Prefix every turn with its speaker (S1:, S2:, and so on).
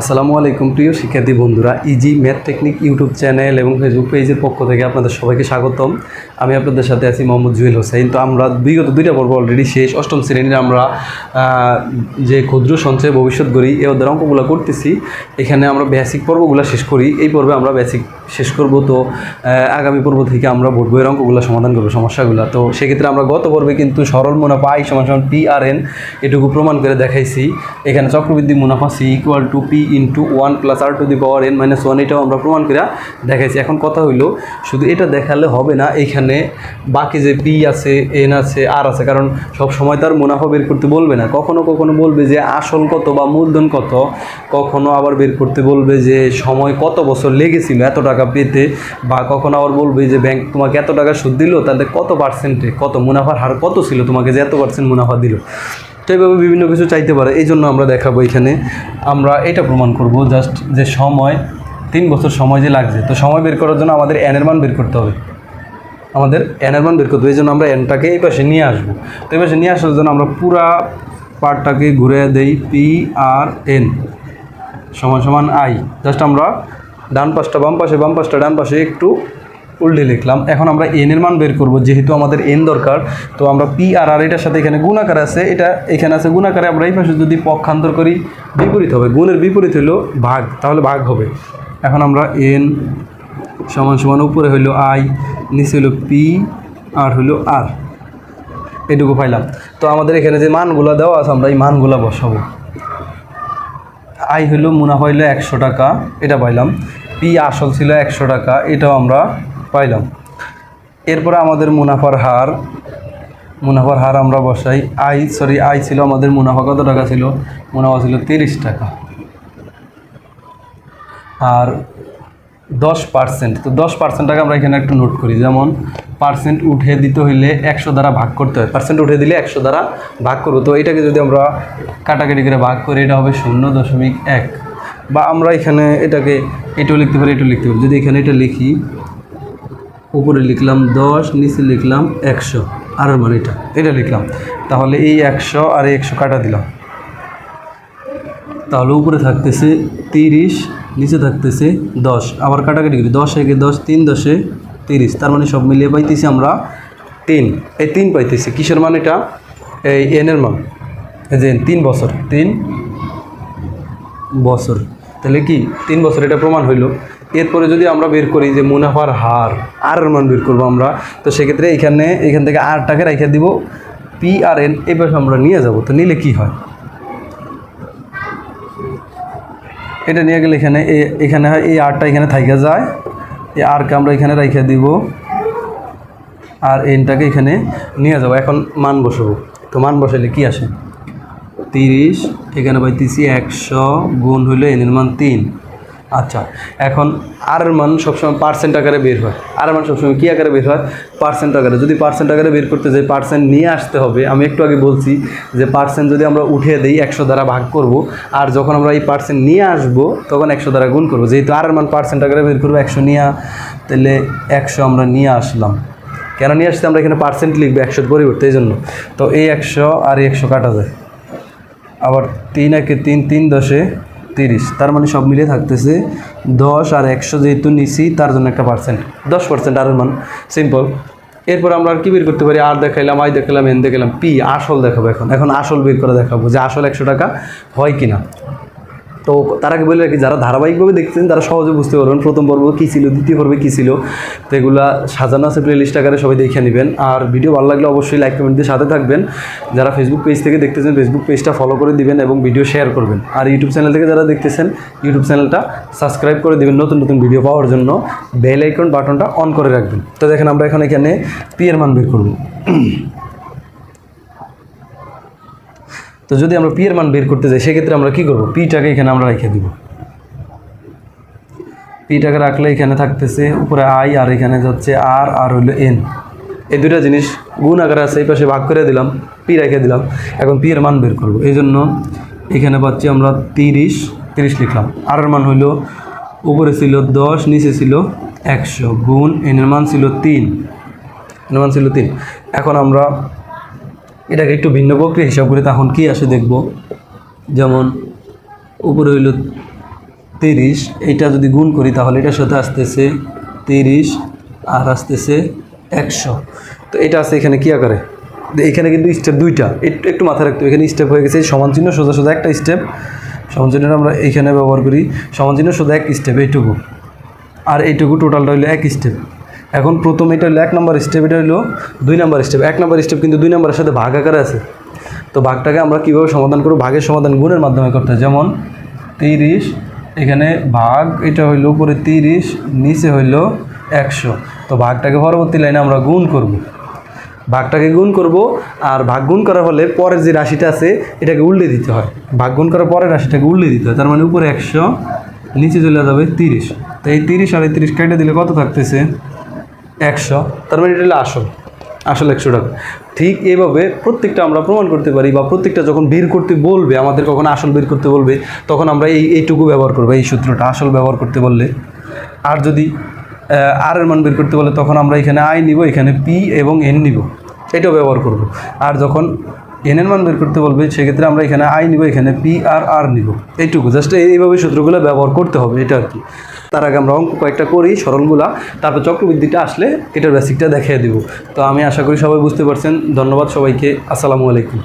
S1: আসসালামু আলাইকুম প্রিয় শিক্ষার্থী বন্ধুরা easy math technique YouTube channel এবং ফেসবুক পেজের পক্ষ থেকে আপনাদের সবাইকে স্বাগতম। আমি আপনাদের সাথে আছি মোহাম্মদ জুয়েল হোসেন। তো আমরা বিগত দুইটা পর্ব অলরেডি শেষ, অষ্টম শ্রেণির আমরা যে ক্ষুদ্র সঞ্চয় ভবিষ্যৎ গড়ি এই ওদের অঙ্কগুলো করতেছি। এখানে আমরা বেসিক পর্বগুলো শেষ করি। এই পর্বে আমরা বেসিক শেষ করব। তো আগামী পর্ব থেকে আমরা বোর্ড বইয়ের অঙ্কগুলো সমাধান করব, সমস্যাগুলো। তো সেক্ষেত্রে আমরা গত পর্বে কিন্তু সরল মুনাফা আই সমান সমান পি আর এন এটুকু প্রমাণ করে দেখাইছি। এখানে চক্রবৃদ্ধি মুনাফা C equal to P into one plus R to the power N minus one এটাও আমরা প্রমাণ করে দেখাইছি। এখন কথা হইল, শুধু এটা দেখালে হবে না, এখানে বাকি যে পি আছে এন আছে আর আছে, কারণ সব সময় তার মুনাফা বের করতে বলবে না। কখনো কখনো বলবে যে আসল কত বা মূলধন কত, কখনো আবার বের করতে বলবে যে সময় কত বছর লেগেছিল এত টাকা পেতে, বা কখনো আবার বলবে যে ব্যাংক তোমাকে এত টাকা সুদ দিল, তাতে কত পার্সেন্টে কত মুনাফার হার কত ছিল, তোমাকে যে এত পার্সেন্ট মুনাফা দিল। তো এইভাবে বিভিন্ন কিছু চাইতে পারে, এই জন্য আমরা দেখাবো এখানে। আমরা এটা প্রমাণ করব জাস্ট যে সময়, তিন বছর সময় যে লাগছে। তো সময় বের করার জন্য আমাদের এনের মান বের করতে হবে। আমাদের এনের মান বের করতে হবে, এই জন্য আমরা এনটাকে এই পাশে নিয়ে আসব। তো এই পাশে নিয়ে আসার জন্য আমরা পুরা পার্টটাকে ঘুরে দেই পি আর এন সমান সমান আই জাস্ট আমরা ডান পাশটা বাম পাশে, বাম পাশটা ডান পাশে একটু উল্টে লিখলাম। এখন আমরা এন এর মান বের করব, যেহেতু আমাদের এন দরকার, তো আমরা পি আর আর এটার সাথে এখানে গুণাকার আছে, এটা এখানে আছে গুণাকারে, আমরা এই পাশে যদি পক্ষান্তর করি, বিপরীত হবে। গুণের বিপরীত হলো ভাগ, তাহলে ভাগ হবে। এখন আমরা এন সমান সমান উপরে হইল আই নিচে হইল পি আর হইল আর এটুকু পাইলাম। তো আমাদের এখানে যে মানগুলো দেওয়া আছে, আমরা এই মানগুলো বসাবো। আই হইল মুনাফা হইল একশো টাকা, এটা পাইলাম। পি আসল ছিল একশো টাকা, এটাও আমরা পাইলাম। এরপরে আমাদের মুনাফার হার মুনাফার হার আমরা বসাই। আই সরি আই ছিল আমাদের মুনাফা কত টাকা ছিল? মুনাফা ছিল তিরিশ টাকা। আর দশ পার্সেন্ট তো দশ পার্সেন্ট টাকা আমরা এখানে একটু নোট করি। যেমন পার্সেন্ট উঠে দিতে হইলে একশো দ্বারা ভাগ করতে হয়। পার্সেন্ট উঠে দিলে একশো দ্বারা ভাগ করব। তো এটাকে যদি আমরা কাটাকাটি করে ভাগ করি, এটা হবে শূন্য দশমিক এক। বা আমরা এখানে এটাকে, এটাও লিখতে পারি, এটাও লিখতে পারি। যদি এখানে এটা লিখি উপরে লিখলাম দশ, নিচে লিখলাম একশো। আর মানে এটা এটা লিখলাম। তাহলে এই একশো আর একশো কাটা দিলাম। তাহলে উপরে থাকতেছে তিরিশ, নিচে থাকতেছে দশ। আবার কাটাকাটি করি। দশ একে দশ, তিন দশে তিরিশ। তার মানে সব মিলিয়ে পাইতেছি আমরা তিন। এই তিন পাইতেছি। কিসের মান এটা? এই এনের মান। এই যে তিন বছর। তিন বছর। তাহলে কি? তিন বছর এটা প্রমাণ হইল। এরপরে যদি আমরা বের করি যে মুনাফার হার, আর এর মান বের করব আমরা, তো সেক্ষেত্রে এখানে, এখান থেকে আরটাকে রেখে দিব পি আর এন এবার আমরা নিয়ে যাব, তো নিলে কি হয়? এটা নিয়ে গেলে এখানে এখানে হয়, এই আরটা এখানে থাইকা যায়, এই আরকে আমরা এখানে রেখে দিব, আর এনটাকে এখানে নিয়ে যাব। এখন মান বসাবো, তো মান বসাইলে কি আসে? তিরিশ, এখানে পাইতেছি একশো গুণ হইল এনের মান তিন। আচ্ছা এখন আর এর মান সবসময় পার্সেন্ট আকারে বের হয়। আর মান সবসময় কী আকারে বের হয়? পার্সেন্ট আকারে। যদি পার্সেন্ট আকারে বের করতে যাই পার্সেন্ট নিয়ে আসতে হবে, আমি একটু আগে বলছি যে পার্সেন্ট যদি আমরা উঠিয়ে দিই, একশো দ্বারা ভাগ করব, আর যখন আমরা এই পার্সেন্ট নিয়ে আসব, তখন একশো দ্বারা গুণ করব। যেহেতু আর মান পার্সেন্ট আকারে বের করব, একশো নিয়ে, তাহলে একশো আমরা নিয়ে আসলাম। কেন নিয়ে আসতে? আমরা এখানে পার্সেন্ট লিখব একশোর পরিবর্তে এই জন্য তো এই একশো আর একশো কাটা যায়। আবার তিন একে তিন তিন দশে তিরিশ, তার মানে সব মিলিয়ে থাকতেছে দশ আর একশো যেহেতু নিছি, তার জন্য একটা পার্সেন্ট দশ পার্সেন্ট আর মান। সিম্পল এরপর আমরা আর কি বের করতে পারি? আর দেখাইলাম, আই দেখালাম এন দেখালাম পি, আসল দেখাবো এখন। এখন আসল বের করে দেখাবো যে আসল একশো টাকা হয় কি না তো তার আগে বলে রাখি, যারা ধারাবাহিকভাবে দেখছেন তারা সহজে বুঝতে পারবেন প্রথম পর্ব কী ছিল, দ্বিতীয় পর্বে কী ছিল। তো এগুলা সাজানো আছে প্লে লিস্ট আকারে, সবাই দেখে নেবেন। আর ভিডিও ভালো লাগলে অবশ্যই লাইক কমেন্ট দিয়ে সাথে থাকবেন। যারা ফেসবুক পেজ থেকে দেখতেছেন ফেসবুক পেজটা ফলো করে দিবেন এবং ভিডিও শেয়ার করবেন। আর ইউটিউব চ্যানেল থেকে যারা দেখতেছেন ইউটিউব চ্যানেলটা সাবস্ক্রাইব করে দিবেন নতুন নতুন ভিডিও পাওয়ার জন্য। বেল আইকন বাটনটা অন করে রাখবেন। তো দেখেন, আমরা এখন এখানে পি এর মান বের করব। তো যদি আমরা পি এর মান বের করতে যাই, সেক্ষেত্রে আমরা কী করব? পিটাকে এখানে আমরা রেখে দিব। পিটাকে রাখলে এখানে থাকতেছে উপরে আই আর এখানে যাচ্ছে আর আর হইল এন এই দুটা জিনিস গুণ আকারে আছে, এই পাশে ভাগ করে দিলাম পি রেখে দিলাম, এখন পি এর মান বের করব। এই জন্য এখানে পাচ্ছি আমরা তিরিশ তিরিশ লিখলাম। আর এর মান হইল উপরে ছিল দশ, নিচে ছিল একশো। গুণ এনের মান ছিল তিন। এনের মান ছিল তিন। এখন আমরা এটাকে একটু ভিন্ন প্রক্রিয়া হিসাব করে তখন কি আসে দেখব। যেমন, উপরে হইল তিরিশ, এইটা যদি গুণ করি তাহলে এটার সাথে আসতেছে তিরিশ আর আসতেছে একশো। তো এটা আছে এখানে কী আকারে? এখানে কিন্তু স্টেপ দুইটা, একটু একটু মাথায় রাখতে হবে। এখানে স্টেপ হয়ে গেছে, সমান চিহ্ন, সোজা সোজা একটা স্টেপ সমান আমরা এইখানে ব্যবহার করি, সমান চিহ্ন, সোজা এক স্টেপ এইটুকু। আর এইটুকু টোটালটা হইল এক স্টেপ এখন প্রথম এটা হলো এক নম্বর স্টেপ এটা হলো দুই নম্বর স্টেপ এক নম্বর স্টেপ কিন্তু দুই নম্বরের সাথে ভাগ আকারে আছে। তো ভাগটাকে আমরা কীভাবে সমাধান করব? ভাগের সমাধান গুণের মাধ্যমে করতে হয়। যেমন তিরিশ, এখানে ভাগ এটা হইল উপরে তিরিশ, নিচে হইল একশো। তো ভাগটাকে পরবর্তী লাইনে আমরা গুণ করব। ভাগটাকে গুণ করব আর ভাগ গুণ করার ফলে পরের যে রাশিটা আছে, এটাকে উল্টে দিতে হয়। ভাগ গুণ করার পরের রাশিটাকে উল্টে দিতে হয়। তার মানে উপরে একশো, নিচে চলে যাবে তিরিশ। তো এই তিরিশ আর এই তিরিশ কেটে দিলে কত থাকতেছে? একশো, তার মানে এটা হলো আসল আসল একশো টাকা। ঠিক এইভাবে প্রত্যেকটা আমরা প্রমাণ করতে পারি বা প্রত্যেকটা যখন বের করতে বলবে, আমাদের কখন আসল বের করতে বলবে, তখন আমরা এই, এইটুকু ব্যবহার করব, এই সূত্রটা, আসল ব্যবহার করতে বললে। আর যদি আর এর মান বের করতে বলে, তখন আমরা এখানে আই নিব, এখানে পি এবং এন নিব, এটাও ব্যবহার করব। আর যখন এন এর মান বের করতে বলবে, সেক্ষেত্রে আমরা এখানে আই নিব, এখানে পি আর আর নিব। এইটুকু জাস্ট এইভাবে সূত্রগুলো ব্যবহার করতে হবে, এটা আর কি। তার আগে আমরা অঙ্ক কয়েকটা করি, সরলগুলা, তারপর চক্রবৃদ্ধিটা আসলে এটার বেসিকটা দেখিয়ে দেবো। তো আমি আশা করি সবাই বুঝতে পারছেন। ধন্যবাদ সবাইকে, আসসালামু আলাইকুম।